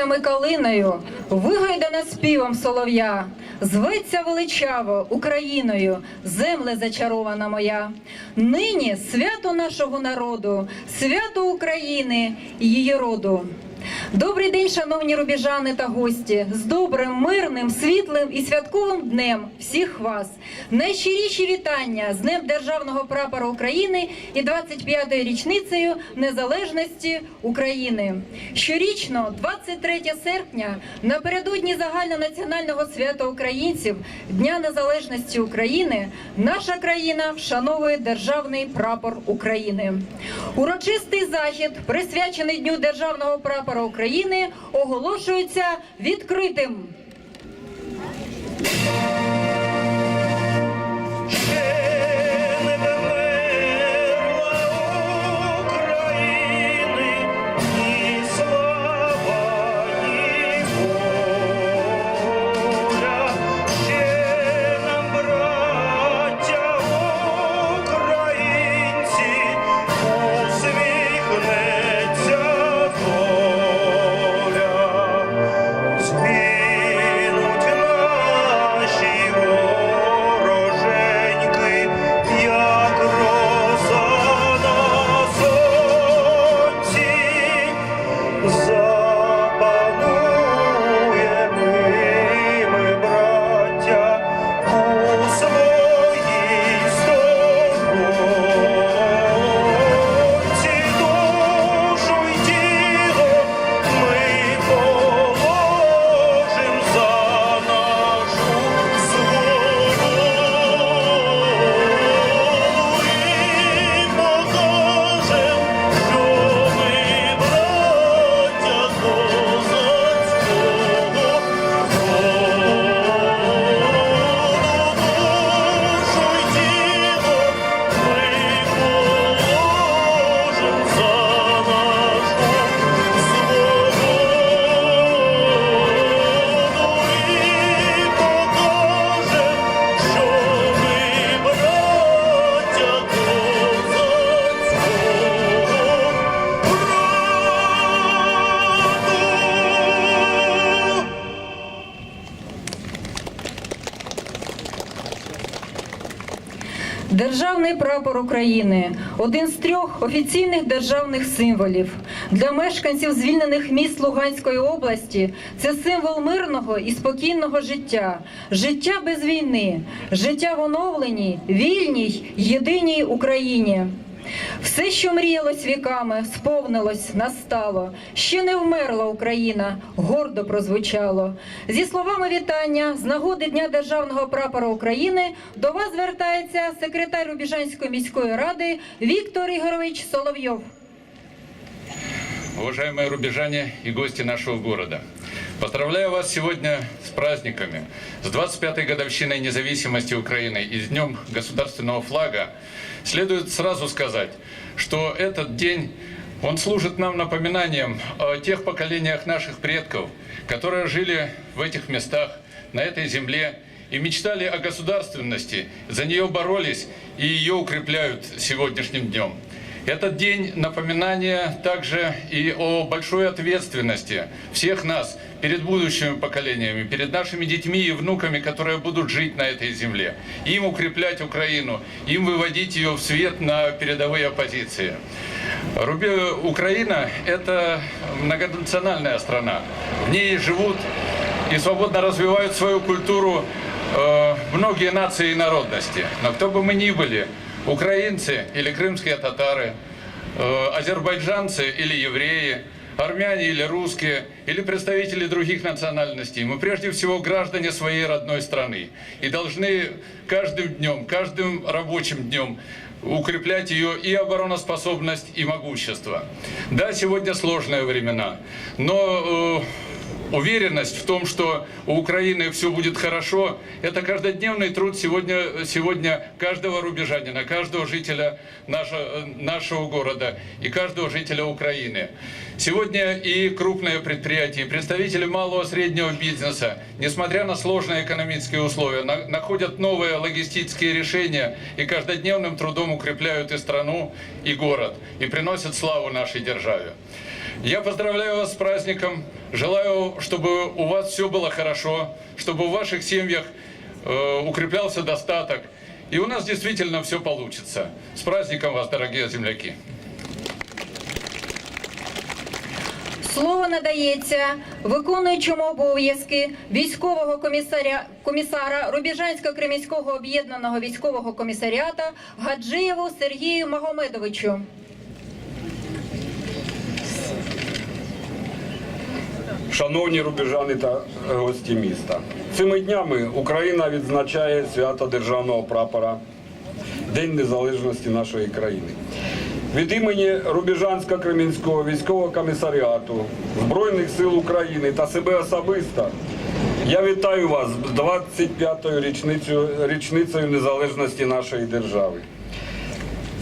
Колоссями калиною, вигойдана співом солов'я, зветься величаво Україною, земле зачарована моя. Нині свято нашого народу, свято України і її роду. Добрий день, шановні рубіжани та гості, з добрим, мирним, світлим і святковим днем всіх вас. Найщиріші вітання з Днем Державного прапора України і 25-ю річницею незалежності України. Щорічно, 23 серпня, напередодні загальнонаціонального свята українців Дня Незалежності України, наша країна вшановує державний прапор України. Урочистий захід, присвячений Дню Державного прапора України, оголошується відкритим. України один з трьох офіційних державних символів для мешканців звільнених міст Луганської області. Це символ мирного і спокійного життя, життя без війни, життя в оновленій, вільній, єдиній Україні. Все, що мріялось віками, сповнилось, настало. Ще не вмерла Україна, гордо прозвучало. Зі словами вітання з нагоди Дня Державного прапора України до вас звертається секретар Рубіжанської міської ради Віктор Ігорович Соловйов. Уважаемые рубежане и гости нашего города, поздравляю вас сегодня с праздниками, с 25-й годовщиной независимости Украины и с Днем государственного флага. Следует сразу сказать, что этот день, он служит нам напоминанием о тех поколениях наших предков, которые жили в этих местах, на этой земле, и мечтали о государственности, за нее боролись и ее укрепляют сегодняшним днем. Этот день напоминания также и о большой ответственности всех нас перед будущими поколениями, перед нашими детьми и внуками, которые будут жить на этой земле. Им укреплять Украину, им выводить ее в свет на передовые позиции. Украина – это многонациональная страна. В ней живут и свободно развивают свою культуру э, многие нации и народности. Но кто бы мы ни были, украинцы или крымские татары, э, азербайджанцы или евреи, армяне или русские, или представители других национальностей, мы прежде всего граждане своей родной страны и должны каждым днем, каждым рабочим днем укреплять ее и обороноспособность, и могущество. Да, сегодня сложные времена, но э, уверенность в том, что у Украины все будет хорошо, это каждодневный труд сегодня, сегодня каждого рубежанина, каждого жителя нашего, нашего города и каждого жителя Украины. Сегодня и крупные предприятия, и представители малого и среднего бизнеса, несмотря на сложные экономические условия, на- находят новые логистические решения и каждодневным трудом укрепляют и страну, и город, и приносят славу нашей державе. Я поздравляю вас с праздником. Желаю, чтобы у вас все было хорошо, чтобы в ваших семьях э, укреплялся достаток. И у нас действительно все получится. С праздником вас, дорогие земляки! Слово надається виконуючому обов'язки військового комісаря, комісара Рубіжансько-Кремінського об'єднаного військового комісаріата Гаджиєву Сергію Магомедовичу. Шановні рубіжани та гості міста, цими днями Україна відзначає свято державного прапора, День Незалежності нашої країни. Від імені Рубіжансько-Кремінського військового комісаріату Збройних сил України та себе особисто я вітаю вас з 25-ю річницею, річницею незалежності нашої держави.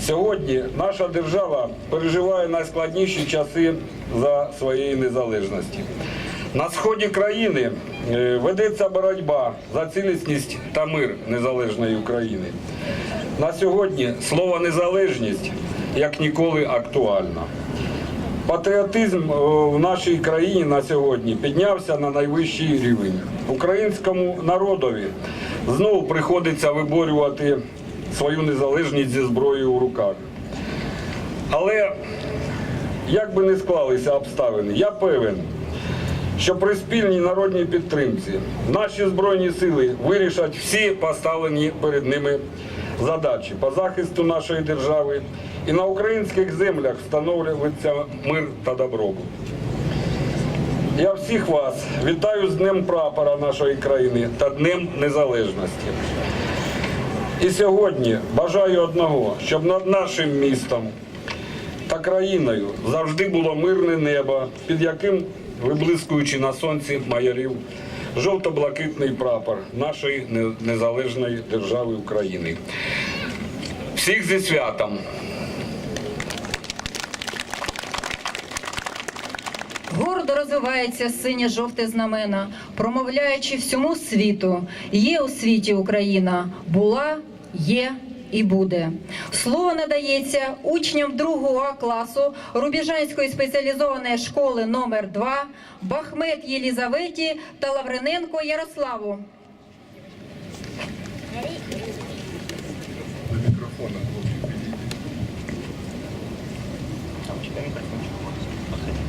Сьогодні наша держава переживає найскладніші часи за своєї незалежності. На сході країни е, ведеться боротьба за цілісність та мир незалежної України. На сьогодні слово незалежність як ніколи актуально. Патріотизм е, в нашій країні на сьогодні піднявся на найвищий рівень. Українському народові знову приходиться виборювати свою незалежність зі зброєю в руках. Але як би не склалися обставини, я певен, що при спільній народній підтримці наші збройні сили вирішать всі поставлені перед ними задачі по захисту нашої держави і на українських землях встановлюється мир та добробут. Я всіх вас вітаю з Днем прапора нашої країни та Днем Незалежності. І сьогодні бажаю одного, щоб над нашим містом та країною завжди було мирне небо, під яким, виблискуючи на сонці, майорів жовто-блакитний прапор нашої незалежної держави України. Всіх зі святом! Гордо розвивається синє-жовте знамена, промовляючи всьому світу. Є у світі Україна, була, є і буде. Слово надається учням 2 класу Рубіжанської спеціалізованої школи номер 2 Бахмет Єлізаветі та Лавриненко Ярославу. Синій,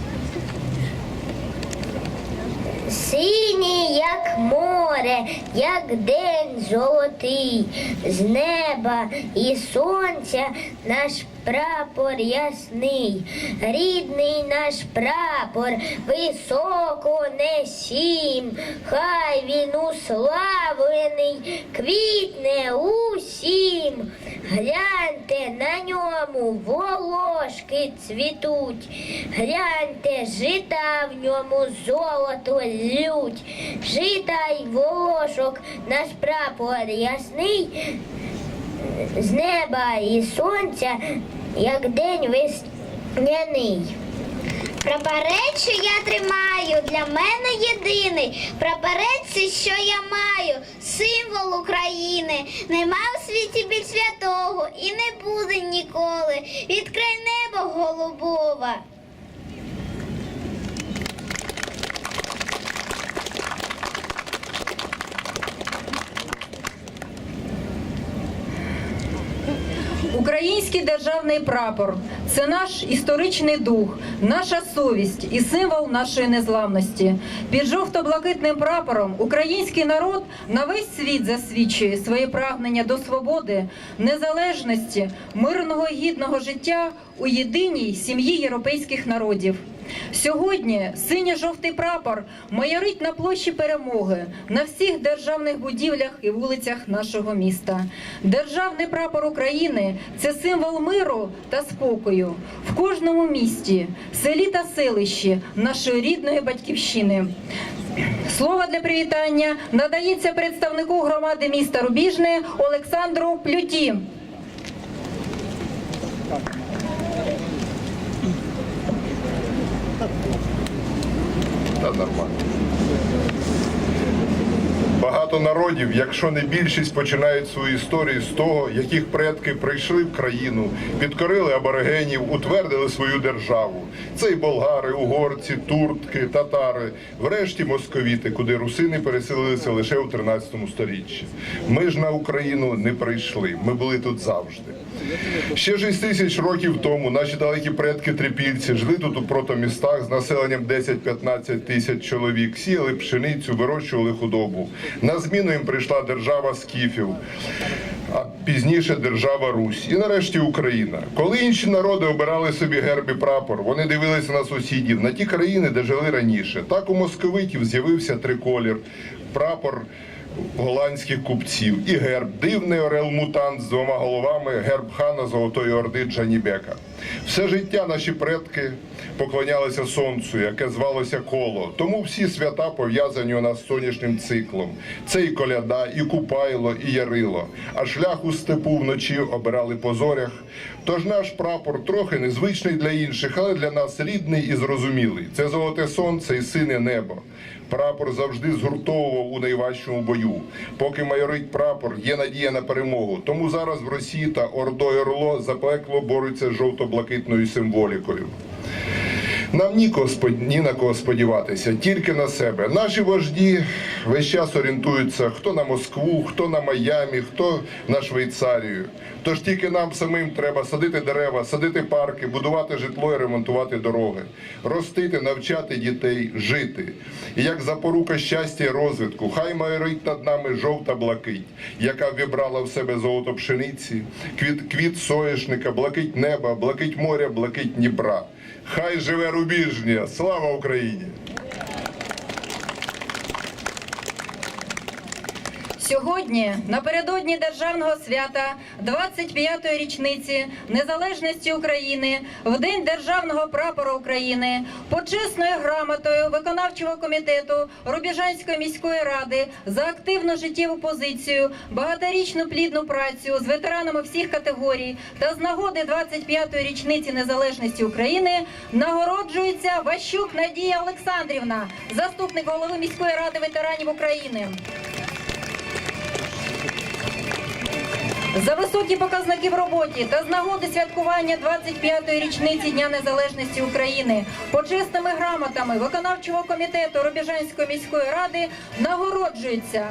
як море, як день золотий, з неба і сонця наш прапор ясний, рідний наш прапор високо несім, хай він уславлений, квітне усім. Гляньте на ньому волошки цвітуть, гляньте, жита в ньому золото лють, жита й волошок наш прапор ясний, з неба і сонця, як день весняний. Прапорець, що я тримаю, для мене єдиний. Прапорець, це що я маю, символ України. Нема в світі більш святого і не буде ніколи. Відкрай небо голубова. Український державний прапор це наш історичний дух, наша совість і символ нашої незламності. Під жовто-блакитним прапором український народ на весь світ засвідчує своє прагнення до свободи, незалежності, мирного і гідного життя у єдиній сім'ї європейських народів. Сьогодні синьо-жовтий прапор майорить на площі перемоги на всіх державних будівлях і вулицях нашого міста. Державний прапор України це символ миру та спокою в кожному місті, селі та селищі нашої рідної батьківщини. Слово для привітання надається представнику громади міста Рубіжне Олександру Плюті. Та нормально. Багато народів, якщо не більшість, починають свою історію з того, як їх предки прийшли в країну, підкорили аборигенів, утвердили свою державу. Це й болгари, угорці, турки, татари, врешті московіти, куди русини переселилися лише у 13 сторіччі. Ми ж на Україну не прийшли. Ми були тут завжди. Ще 6 тисяч років тому наші далекі предки трипільці жили тут у протомістах з населенням 10-15 тисяч чоловік, сіяли пшеницю, вирощували худобу. На зміну їм прийшла держава скіфів, а пізніше держава Русь. І нарешті Україна. Коли інші народи обирали собі герб і прапор, вони дивилися на сусідів, на ті країни, де жили раніше. Так у московитів з'явився триколір, прапор голландських купців і герб дивний орел-мутант з двома головами, герб хана Золотої Орди Джанібека. Все життя наші предки поклонялися сонцю, яке звалося коло. Тому всі свята пов'язані у нас з сонячним циклом. Це і коляда, і купайло, і ярило. А шлях у степу вночі обирали по зорях. Тож наш прапор трохи незвичний для інших, але для нас рідний і зрозумілий. Це золоте сонце і сине небо. Прапор завжди згуртовував у найважчому бою. Поки майорить прапор, є надія на перемогу. Тому зараз в Росії та Ордо і Орло запекло борються з жовто-блакитною символікою. Нам ні, на кого сподіватися, тільки на себе. Наші вожді весь час орієнтуються хто на Москву, хто на Майамі, хто на Швейцарію. Тож тільки нам самим треба садити дерева, садити парки, будувати житло і ремонтувати дороги, ростити, навчати дітей, жити. І як запорука щастя і розвитку, хай майорить над нами жовта блакить, яка вібрала в себе золото пшениці, квіт, квіт соєшника, блакить неба, блакить моря, блакить Дніпра. Хай живе рубіжня! Слава Україні! Сьогодні, напередодні державного свята, 25-ї річниці незалежності України, в день державного прапора України, почесною грамотою виконавчого комітету Рубіжанської міської ради за активну життєву позицію, багаторічну плідну працю з ветеранами всіх категорій та з нагоди 25-ї річниці незалежності України нагороджується Ващук Надія Олександрівна, заступник голови міської ради ветеранів України. За високі показники в роботі та з нагоди святкування 25-ї річниці Дня Незалежності України почесними грамотами виконавчого комітету Рубіжанської міської ради нагороджується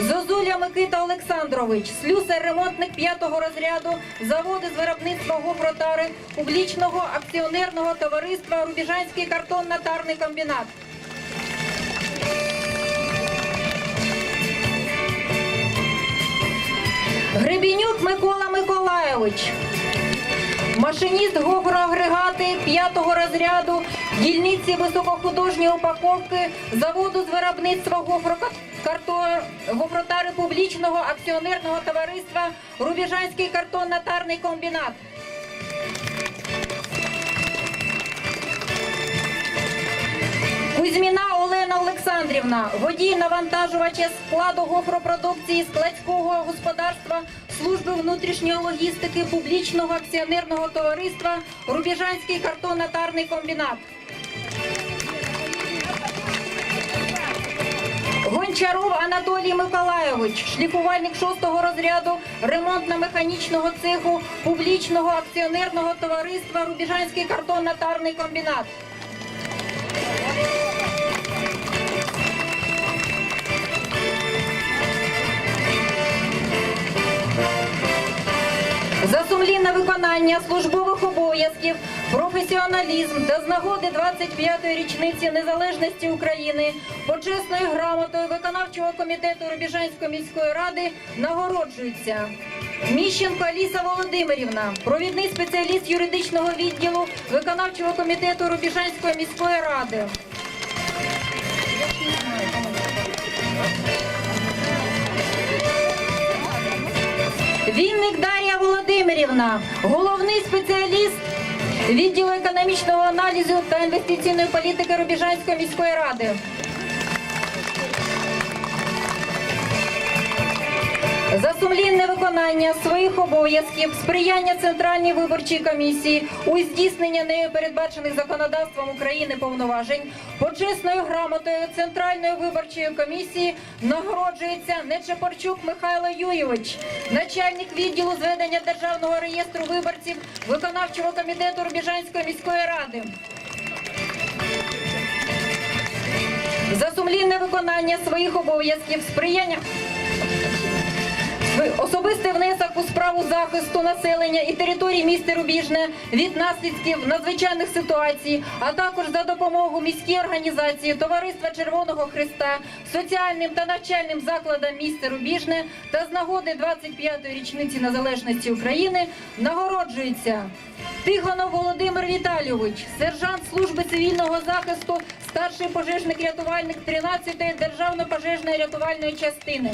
Зозуля Микита Олександрович, слюсар-ремонтник 5-го розряду заводу з виробництва гофротари публічного акціонерного товариства Рубіжанський картонно-тарний комбінат. Гребінюк Микола Миколайович, машиніст гофроагрегати 5-го розряду дільниці високохудожньої упаковки заводу з виробництва гофротари публічного акціонерного товариства Рубіжанський картонно-тарний комбінат. Олександрівна, водій навантажувача складу гофропродукції складського господарства служби внутрішньої логістики публічного акціонерного товариства Рубіжанський картонно-тарний комбінат. Гончаров Анатолій Миколайович, шліфувальник шостого розряду ремонтно-механічного цеху публічного акціонерного товариства Рубіжанський картонно-тарний комбінат. За сумлінне виконання службових обов'язків, професіоналізм та з нагоди 25-ї річниці незалежності України почесною грамотою виконавчого комітету Рубіжанської міської ради нагороджується Міщенко Аліса Володимирівна, провідний спеціаліст юридичного відділу виконавчого комітету Рубіжанської міської ради. Вінник Дар'я Володимирівна, головний спеціаліст відділу економічного аналізу та інвестиційної політики Рубіжанської міської ради. За сумлінне виконання своїх обов'язків, сприяння Центральній виборчій комісії у здійсненні нею передбачених законодавством України повноважень, почесною грамотою Центральної виборчої комісії нагороджується Нечепорчук Михайло Юєвич, начальник відділу зведення Державного реєстру виборців виконавчого комітету Рубіжанської міської ради. За сумлінне виконання своїх обов'язків, сприяння Особистий внесок у справу захисту населення і території міста Рубіжне від наслідків надзвичайних ситуацій, а також за допомогу міській організації Товариства Червоного Христа, соціальним та навчальним закладам міста Рубіжне та з нагоди 25-ї річниці незалежності України нагороджується Тихонов Володимир Віталійович, сержант служби цивільного захисту, старший пожежник рятувальник 13-ї державної пожежної рятувальної частини.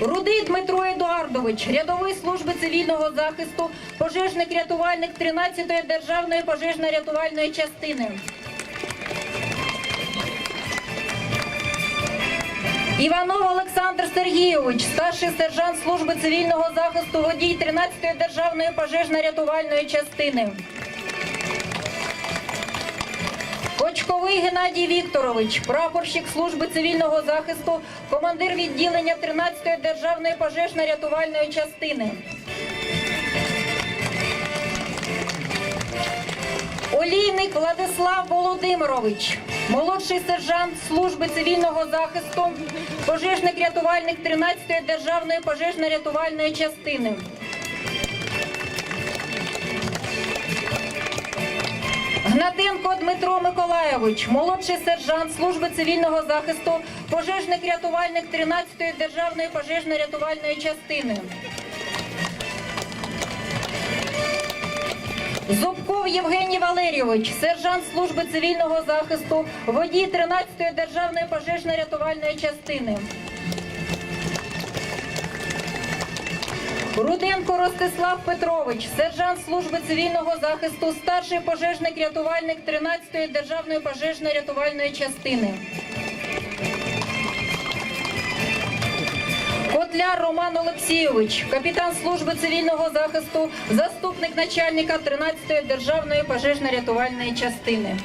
Рудий Дмитро Едуардович, рядовий служби цивільного захисту, пожежник-рятувальник 13-ї державної пожежно-рятувальної частини. Іванов Олександр Сергійович, старший сержант служби цивільного захисту, водій 13-ї державної пожежно-рятувальної частини. Кочковий Геннадій Вікторович, прапорщик служби цивільного захисту, командир відділення 13-ї державної пожежно-рятувальної частини. Олійник Владислав Володимирович, молодший сержант служби цивільного захисту, пожежник-рятувальник 13-ї державної пожежно-рятувальної частини. Гнатенко Дмитро Миколайович, молодший сержант служби цивільного захисту, пожежник-рятувальник 13-ї державної пожежно-рятувальної частини. Зубков Євгеній Валерійович, сержант служби цивільного захисту, водій 13-ї державної пожежно-рятувальної частини. Руденко Ростислав Петрович, сержант служби цивільного захисту, старший пожежник-рятувальник 13-ї державної пожежно-рятувальної частини. Котляр Роман Олексійович, капітан служби цивільного захисту, заступник начальника 13-ї державної пожежно-рятувальної частини.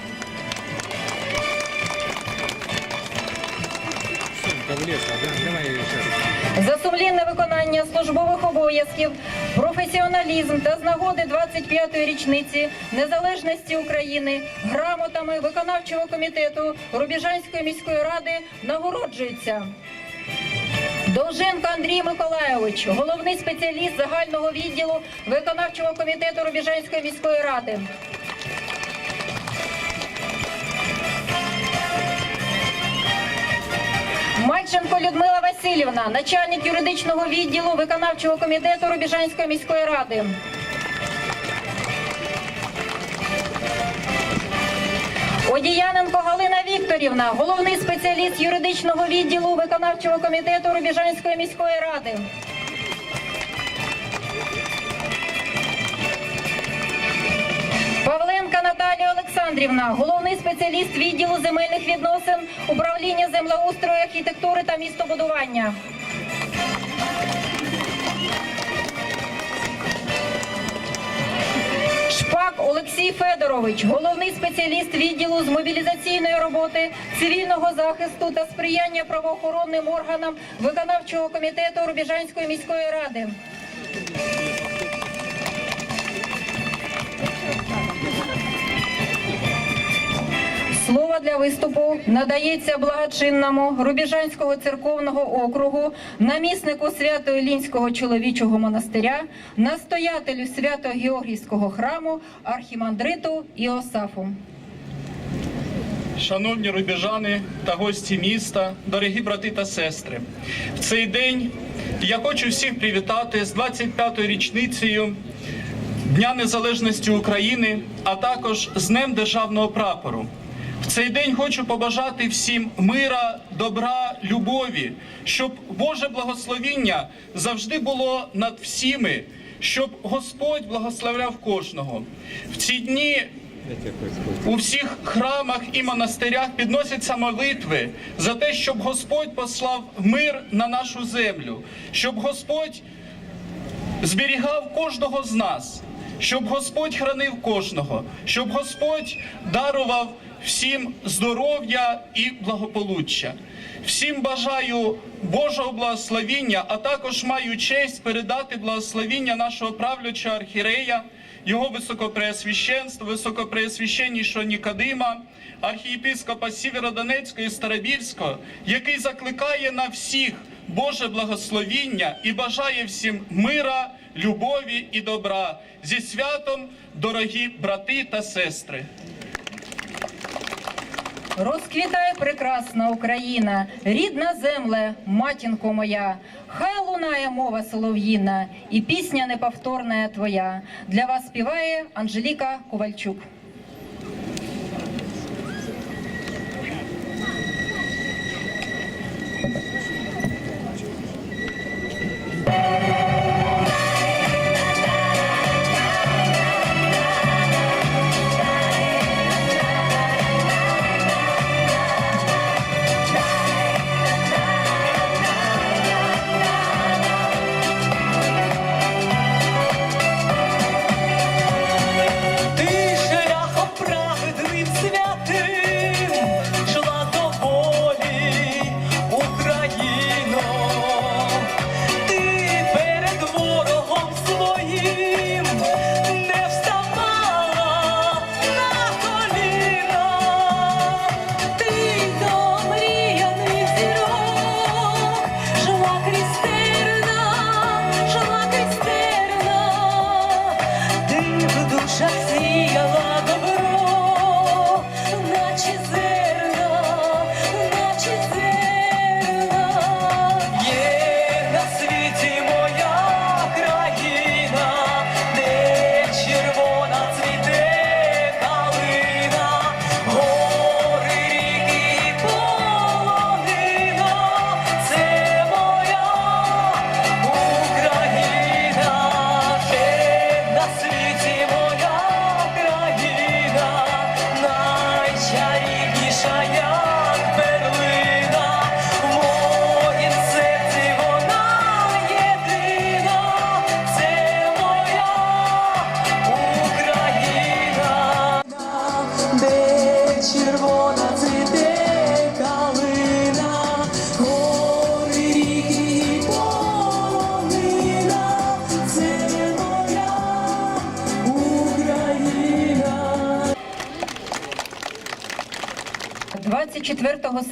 За сумлінне виконання службових обов'язків, професіоналізм та з нагоди 25-ї річниці незалежності України грамотами виконавчого комітету Рубіжанської міської ради нагороджується. Довженко Андрій Миколайович, головний спеціаліст загального відділу виконавчого комітету Рубіжанської міської ради. Мальченко Людмила Васильівна, начальник юридичного відділу виконавчого комітету Рубіжанської міської ради. Одіяненко Галина Вікторівна, головний спеціаліст юридичного відділу виконавчого комітету Рубіжанської міської ради. Павленка Наталія Олександрівна, головний спеціаліст відділу земельних відносин, управління землеустрою, архітектури та містобудування. Шпак Олексій Федорович, головний спеціаліст відділу з мобілізаційної роботи, цивільного захисту та сприяння правоохоронним органам виконавчого комітету Рубіжанської міської ради. Слово для виступу надається благочинному Рубіжанського церковного округу, наміснику Свято-Ілінського чоловічого монастиря, настоятелю Свято-Георгійського храму, архімандриту Іосафу. Шановні рубіжани та гості міста, дорогі брати та сестри, в цей день я хочу всіх привітати з 25-ю річницею Дня Незалежності України, а також з Днем Державного прапору. В цей день хочу побажати всім мира, добра, любові, щоб Боже благословіння завжди було над всіми, щоб Господь благословляв кожного. В ці дні у всіх храмах і монастирях підносяться молитви за те, щоб Господь послав мир на нашу землю, щоб Господь зберігав кожного з нас, щоб Господь хранив кожного, щоб Господь дарував всім здоров'я і благополуччя. Всім бажаю Божого благословіння, а також маю честь передати благословіння нашого правлячого архірея, його високопреосвященства, високопреосвященнішого Нікодима, архієпископа Сєвєродонецького і Старобільського, який закликає на всіх Боже благословіння і бажає всім мира, любові і добра. Зі святом, дорогі брати та сестри. Розквітає прекрасна Україна, рідна земле, матінко моя. Хай лунає мова солов'їна, і пісня неповторна твоя. Для вас співає Анжеліка Ковальчук.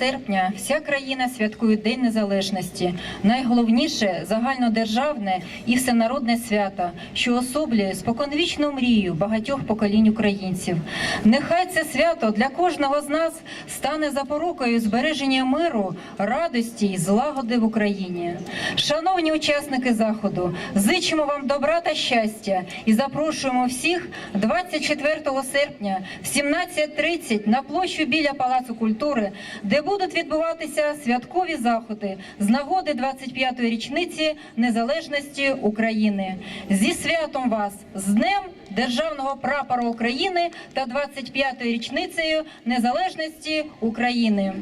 Серпня вся країна святкує День Незалежності. Найголовніше загальнодержавне і всенародне свято, що особлює споконвічну мрію багатьох поколінь українців. Нехай це свято для кожного з нас стане запорукою збереження миру, радості і злагоди в Україні. Шановні учасники заходу, зичимо вам добра та щастя і запрошуємо всіх 24 серпня в 17.30 на площу біля Палацу культури, де будуть відбуватися святкові заходи з нагоди 25-ї річниці незалежності України. Зі святом вас з Днем Державного прапора України та 25-ї річницею незалежності України.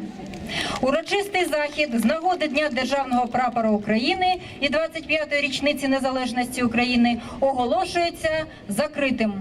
Урочистий захід з нагоди Дня Державного прапора України і 25-ї річниці незалежності України оголошується закритим.